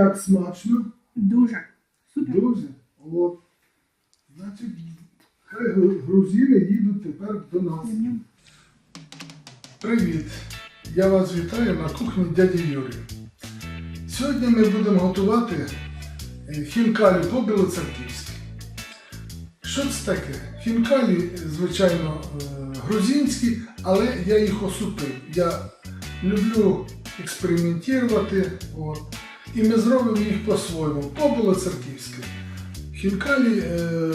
як смачно? Дуже. Супер. Дуже. От. Значить, хай грузини їдуть тепер до нас. Привіт! Я вас вітаю на кухні дяді Юрія. Сьогодні ми будемо готувати е, хінкалі по білоцерківськи. Що це таке? Хінкалі, звичайно, е, грузинські, але я їх осупив. Я люблю експериментувати. От. І ми зробимо їх по-своєму, по білоцерківськи. Хінкалі е,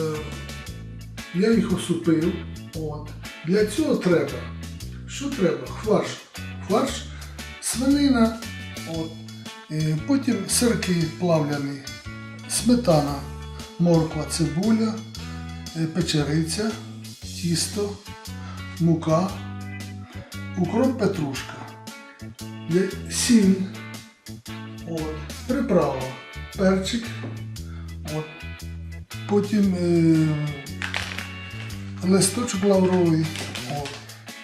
я їх осупив. От. Для цього треба. Що треба? Фарш. Фарш, свинина, от. Е, потім сирки плавляні, сметана, морква, цибуля, е, печериця, тісто, мука, укроп петрушка, сіль, от, приправа, перчик, от. потім е, листочок лавровий. От.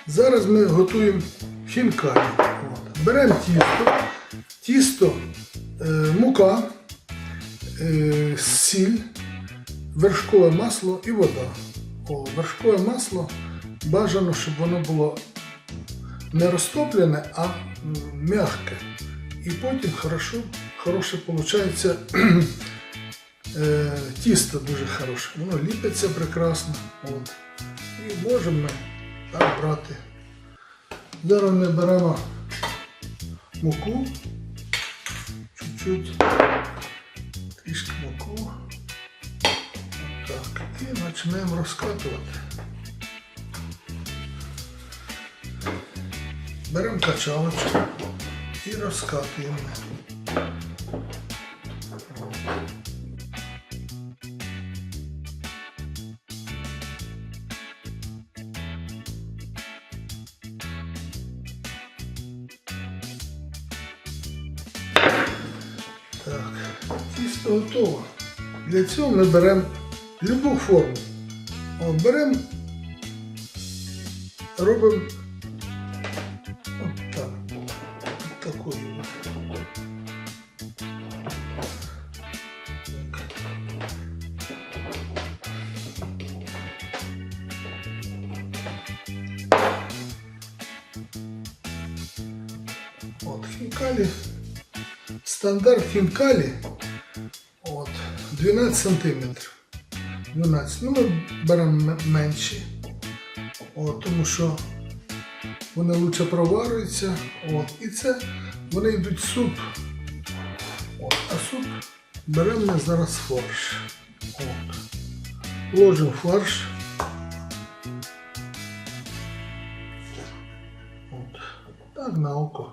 Зараз ми готуємо хінкалі. Беремо тісто, тісто, е, мука, е, сіль, вершкове масло і вода. О, вершкове масло бажано, щоб воно було не розтоплене, а м'яке. І потім хорошо, хороше виходить е, тісто дуже хороше. Воно ліпиться прекрасно. От. І можемо так брати. Зараз ми беремо муку, чуть-чуть, трішки муку. Так, і почнемо розкатувати. Беремо качалочку і розкатуємо. Так, тісто готово. Для цього ми беремо любу форму. Беремо, робимо От, хінкалі. Стандарт хінкалі от, 12 сантиметрів. 12. Ну, ми беремо менші, от, тому що вони лучше проварюються. От, і це вони йдуть в суп. От, а суп беремо зараз фарш. От. Ложимо фарш. От. Так на око.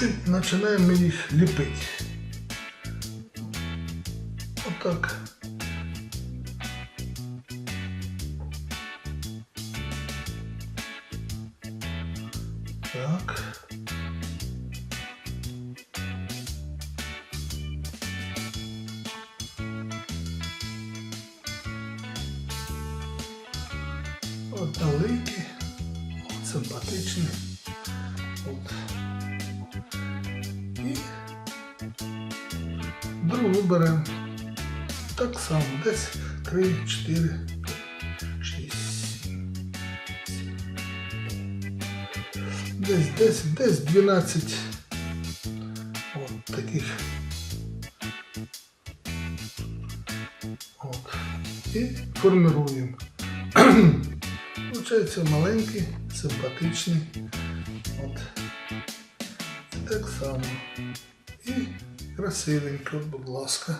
Потім починаємо їх ліпити. Отак. Так. От великі, симпатичні. От. Беремо. Так само, десь 3, 4, 6, 7. Десь 10, десь 12 от таких. От. І формируємо. Получається маленький, симпатичний. От. Так само. І красивенько, будь ласка.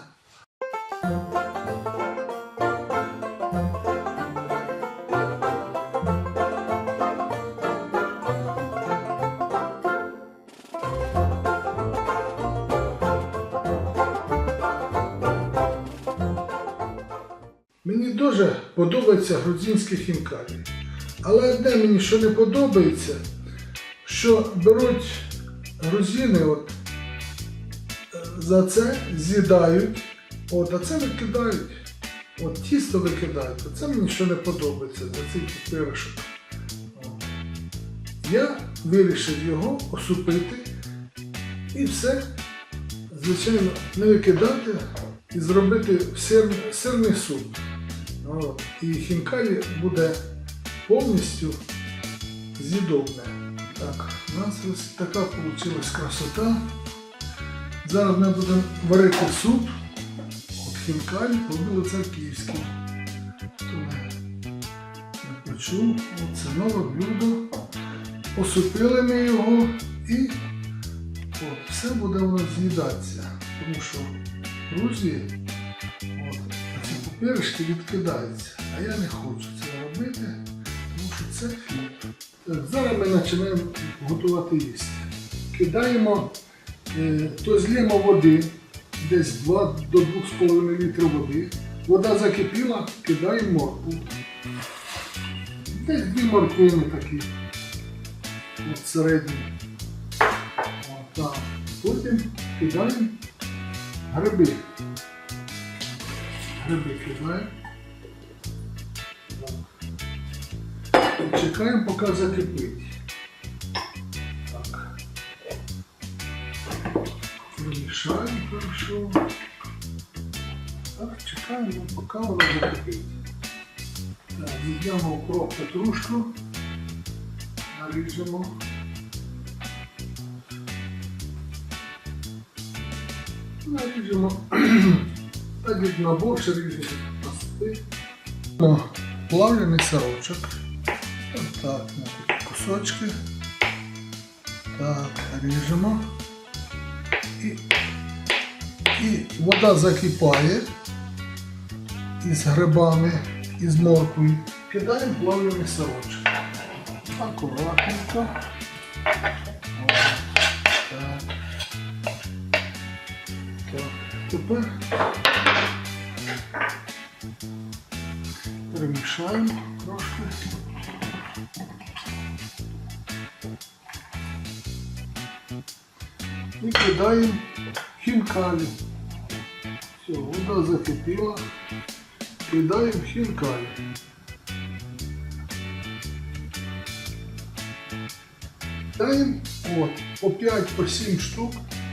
Мені дуже подобається грузинські хінкалі. Але одне мені що не подобається, що беруть грузини, от, за це з'їдають, от, а це викидають. От тісто викидають. Оце мені ще не подобається за цей пирожок. Я вирішив його осупити і все, звичайно, не викидати і зробити сир, сирний суп. От. І хінкалі буде повністю з'їдобне. Так, у нас ось така вийшла красота. Зараз ми будемо варити суп. От хінкалі. Хто не, не почув, це нове блюдо. Посупили ми його і от, все буде у нас з'їдатися. Тому що друзі, от, ці пупиришки відкидаються. А я не хочу це робити, тому що це фільтр. Зараз ми починаємо готувати їсти. Кидаємо, то злємо води, десь 2 до 2,5 літри води. Вода закипіла, кидаємо моркву. Десь дві морквини такі. От середні. Отак. Потім кидаємо гриби. Гриби кидаємо. Чекаємо, поки закипить. Перемішаємо хорошо. Так, чекаємо, поки воно закипить. Так, візьмемо укроп петрушку, наріжемо. Наріжемо. Так як на борщ ріжемо пасти. Плавлений сирочок. Так, на кусочки. Так, ріжемо. І, вода закипає із грибами, із морквою. Кидаємо плавлений сирочок. Акуратненько. Так. Тепер перемішаємо трошки. І кидаємо хінкалі. Все, вода закипіла. Кидаємо хінкалі. Кидаємо от, по 5 по 7 штук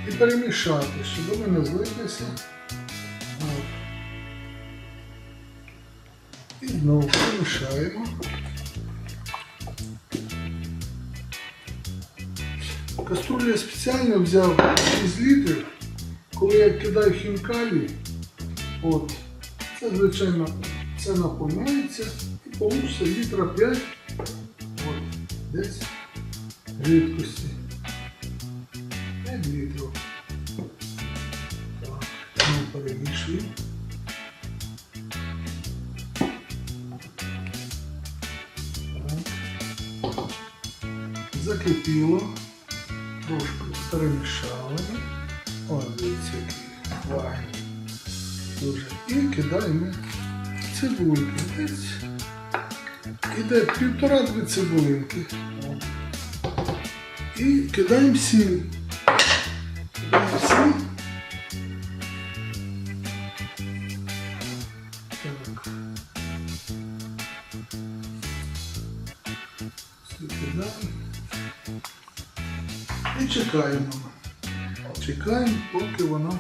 і перемішати, щоб вони не злилися. І знову перемішаємо. Каструлю я спеціально взяв 6 літрів. Коли я кидаю хінкалі, от, це звичайно це наповняється і вийде літра 5 от, десь рідкості. 5 літрів. Так, ми перемішуємо. Закипіло. Трошки перемішали. Ось дивіться, який вагін. Дуже. І кидаємо цибульки. Десь іде півтора-дві цибулинки. І кидаємо сіль. Кидаємо сіль. Так. Сіль кидаємо. І чекаємо. Чекаємо, поки воно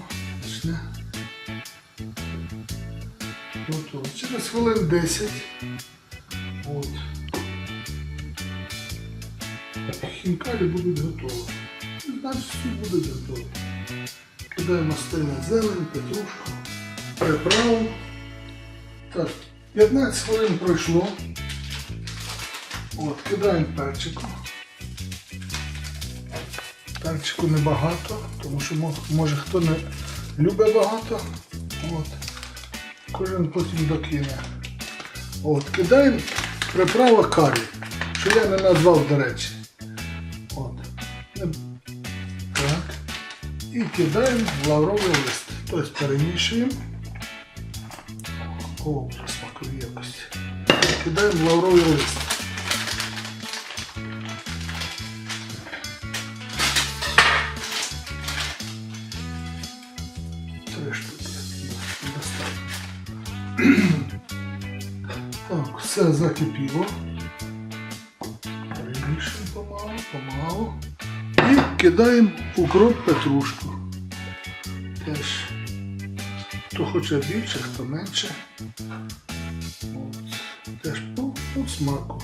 готово. Через хвилин 10. От. Хінкалі будуть готові. Значить всі будуть готові. Кидаємо стильну зелень, петрушку, приправу. Так, 15 хвилин пройшло. От, кидаємо перчиком. Перчику небагато, тому що може хто не любить багато. От. Кожен потім докине. От, кидаємо приправа карі, що я не назвав, до речі. От. Так. І кидаємо лавровий лист. Тобто перемішуємо. О, вже якось. Кидаємо лавровий лист. Так, все закипіло. Перемішуємо помалу, помалу. І кидаємо укроп петрушку. Теж хто хоче більше, хто менше. От. Теж по, по смаку.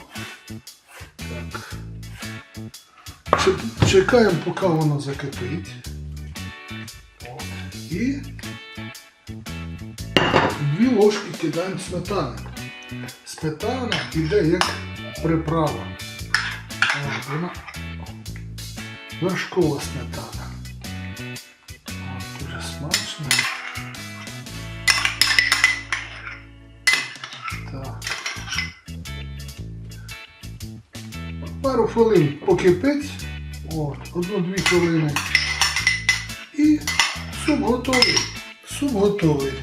Так. Чек- Чекаємо, поки воно закипить. От. Дві ложки кидаємо сметани. Сметана йде як приправа. Вона вершкова сметана. Дуже смачно. Пару хвилин покипить. Одну-дві хвилини. І суп готовий. Суп готовий.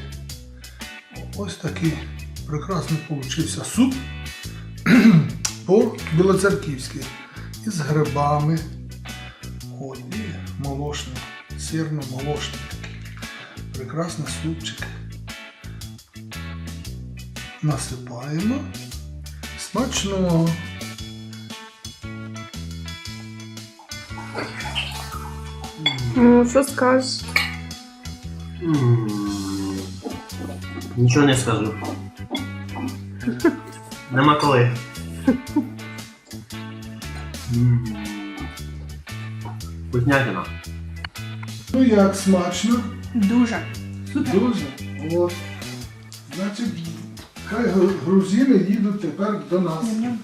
Ось такий прекрасний получився суп по білоцерківськи. Із грибами. От, і молочний, сирно-молочний такий. Прекрасний супчик. Насипаємо. Смачного. Ну, що скажеш? Нічого не скажу. Нема коли. М. Вкуснятина. Ну як смачно? Дуже. Супер. Дуже. От. Значить, хай гру- грузини їдуть тепер до нас. Ням-ням.